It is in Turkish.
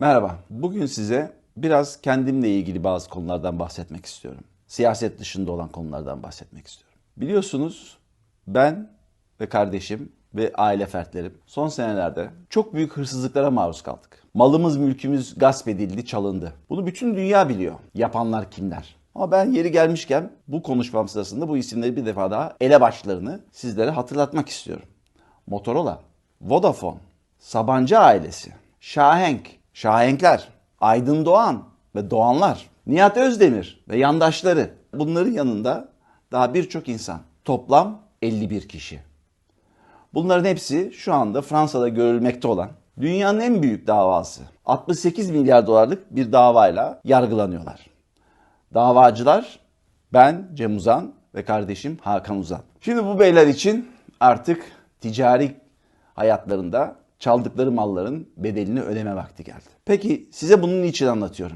Merhaba. Bugün size biraz kendimle ilgili bazı konulardan bahsetmek istiyorum. Siyaset dışında olan konulardan bahsetmek istiyorum. Biliyorsunuz ben ve kardeşim ve aile fertlerim son senelerde çok büyük hırsızlıklara maruz kaldık. Malımız, mülkümüz gasp edildi, çalındı. Bunu bütün dünya biliyor. Yapanlar kimler? Ama ben yeri gelmişken bu konuşmam sırasında bu isimleri bir defa daha elebaşlarını sizlere hatırlatmak istiyorum. Motorola, Vodafone, Sabancı ailesi, Şahenk, Şahenkler, Aydın Doğan ve Doğanlar, Nihat Özdemir ve yandaşları. Bunların yanında daha birçok insan. Toplam 51 kişi. Bunların hepsi şu anda Fransa'da görülmekte olan dünyanın en büyük davası. 68 milyar dolarlık bir davayla yargılanıyorlar. Davacılar ben Cem Uzan ve kardeşim Hakan Uzan. Şimdi bu beyler için artık ticari hayatlarında çaldıkları malların bedelini ödeme vakti geldi. Peki size bunun niçin anlatıyorum?